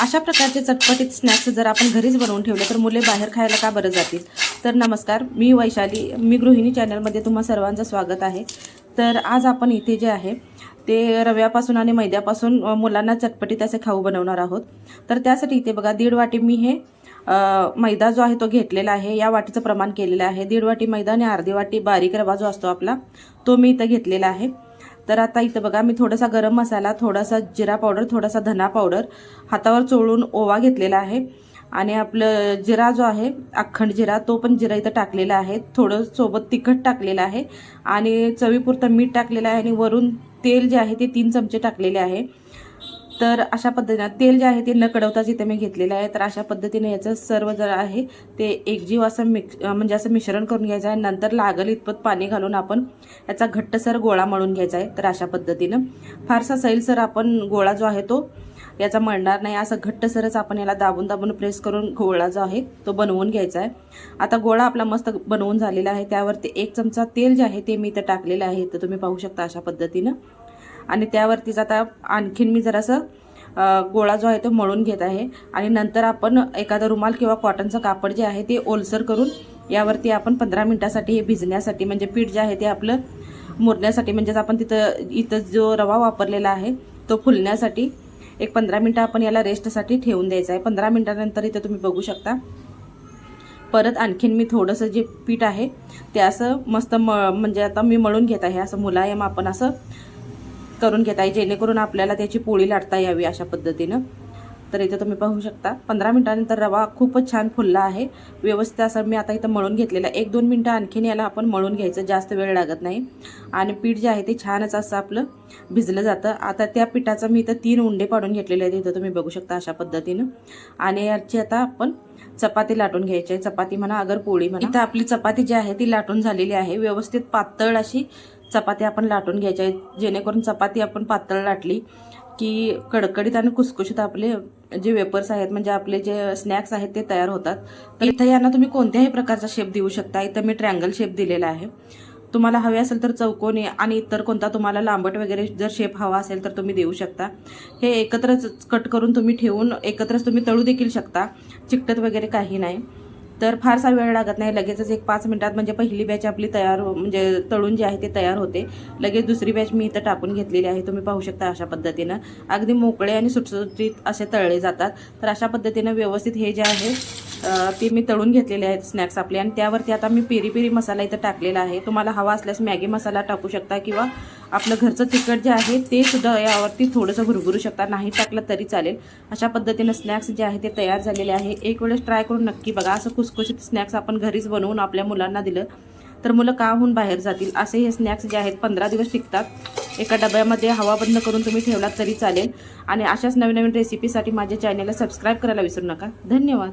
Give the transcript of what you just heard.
अशा प्रकारचे चटपटीत स्नॅक्स जर आपण घरीच बनवून ठेवले तर मुले बाहेर खायला का बरं जातील? तर नमस्कार मी वैशाली मी गृहिणी चॅनलमध्ये तुम्हा सर्वांचं स्वागत आहे. तर आज आपण इथे जे आहे ते रव्यापासून आणि मैद्यापासून मुलांना चटपटीत असे खाऊ बनवणार आहोत. तर त्यासाठी इथे बघा दीड वाटी मी हे मैदा जो आहे तो घेतलेला आहे. या वाटीचं प्रमाण केलेलं आहे. दीड वाटी मैदा आणि अर्धी वाटी बारीक रवा जो असतो आपला तो मी इथं घेतलेला आहे. तर आता इथं बघा मी थोडासा गरम मसाला थोडासा जिरा पावडर थोडासा धना पावडर हातावर चोळून ओवा घेतलेला आहे. आणि आपलं जिरा जो आहे अखंड जिरा तो पण जिरा इथं टाकलेला आहे. थोडं सोबत तिखट टाकलेलं आहे. आणि चवीपुरतं मीठ टाकलेलं आहे आणि वरून तेल जे आहे ते तीन चमचे टाकलेले आहे. तर अशा पद्धतीनं तेल जे आहे ते न कडवता जिथे मी घेतलेलं आहे तर अशा पद्धतीने याचं सर्व जर आहे ते एकजीव असं मिक्स म्हणजे असं मिश्रण करून घ्यायचं आहे. नंतर लागल इतपत पाणी घालून आपण याचा घट्टसर गोळा मळून घ्यायचा आहे तर अशा पद्धतीनं. फारसा सैलसर आपण गोळा जो आहे तो याचा मळणार नाही. असं घट्टसरच आपण याला दाबून दाबून प्रेस करून गोळा जो आहे तो बनवून घ्यायचा आहे. आता गोळा आपला मस्त बनवून झालेला आहे. त्यावरती एक चमचा तेल जे आहे ते मी इथं टाकलेलं आहे. तर तुम्ही पाहू शकता अशा पद्धतीनं. आणि त्यावरतीच आता आणखीन मी जरासं गोळा जो आहे तो मळून घेत आहे. आणि नंतर आपण एखादा रुमाल किंवा कॉटनचं कापड जे आहे ते ओलसर करून यावरती आपण पंधरा मिनटासाठी हे भिजण्यासाठी म्हणजे पीठ जे आहे ते आपलं मुरण्यासाठी म्हणजेच आपण तिथं इथं जो रवा वापरलेला आहे तो फुलण्यासाठी एक पंधरा मिनटं आपण याला रेस्टसाठी ठेवून द्यायचं आहे. पंधरा मिनटानंतर इथं तुम्ही बघू शकता. परत आणखीन मी थोडंसं जे पीठ आहे ते असं मस्त म म्हणजे आता मी मळून घेत आहे. असं मुलायम आपण असं करून घेता येईल जेणेकरून आपल्याला त्याची पोळी लाटता यावी अशा पद्धतीनं. तर इथं तुम्ही पाहू शकता पंधरा मिनटानंतर रवा खूपच छान फुलला आहे. व्यवस्थित असं मी आता इथं मळून घेतलेला आहे. एक दोन मिनटं आणखीन याला आपण मळून घ्यायचं जास्त वेळ लागत नाही. आणि पीठ जे आहे ते छानच असं आपलं भिजलं जातं. आता त्या पिठाचं मी इथं तीन उंडे पाडून घेतलेले आहेत इथं तुम्ही बघू शकता अशा पद्धतीनं. आणि याची आता आपण चपाती लाटून घ्यायची आहे. चपाती म्हणा अगर पोळी म्हणा. इथं आपली चपाती जी आहे ती लाटून झालेली आहे. व्यवस्थित पातळ अशी चपाती आपण लाटून घ्यायच्या जेणेकरून चपाती आपण पातळ लाटली की कडकडीत आणि कुसकुशीत आपले जे वेपर्स आहेत म्हणजे आपले जे स्नॅक्स आहेत ते तयार होतात. तर इथं यांना तुम्ही कोणत्याही प्रकारचा शेप देऊ शकता. इथं मी ट्रँगल शेप दिलेला आहे. तुम्हाला हवे असेल तर चौकोनी आणि इतर कोणता तुम्हाला लांबट वगैरे जर शेप हवा असेल तर तुम्ही देऊ शकता. हे एकत्रच कट करून तुम्ही ठेवून एकत्रच तुम्ही तळू देखील शकता. चिकटत वगैरे काही नाही. तर फारसा वेळ लागत नाही. लगेचच एक पाच मिनिटात म्हणजे पहिली बॅच आपली तयार हो- म्हणजे तळून जे आहे ते तयार होते. लगेच दुसरी बॅच मी इथं टाकून घेतलेली आहे. तुम्ही पाहू शकता अशा पद्धतीनं. अगदी मोकळे आणि सुटसुटीत असे तळले जातात. तर अशा पद्धतीनं व्यवस्थित हे जे आहे ते मी तळून घेतलेले आहेत स्नॅक्स आपले. आणि त्यावरती आता मी पेरी पेरी मसाला इथं टाकलेला आहे. तुम्हाला हवा असल्यास मॅगी मसाला टाकू शकता किंवा आपलं घरचं तिखट जे आहे ते सुद्धा यावरती थोडंसं भुरभुरू शकता. नाही टाकलं तरी चालेल. अशा पद्धतीनं स्नॅक्स जे आहे ते तयार झालेले आहे. एक वेळेस ट्राय करून नक्की बघा. असं कुसकुशीत स्नॅक्स आपण घरीच बनवून आपल्या मुलांना दिलं तर मुलं का होऊन बाहेर जातील? असे हे स्नॅक्स जे आहेत पंधरा दिवस टिकतात. एका डब्यामध्ये हवा बंद करून तुम्ही ठेवलात तरी चालेल. आणि अशाच नवीन नवीन रेसिपीसाठी माझ्या चॅनलला सबस्क्राईब करायला विसरू नका. धन्यवाद.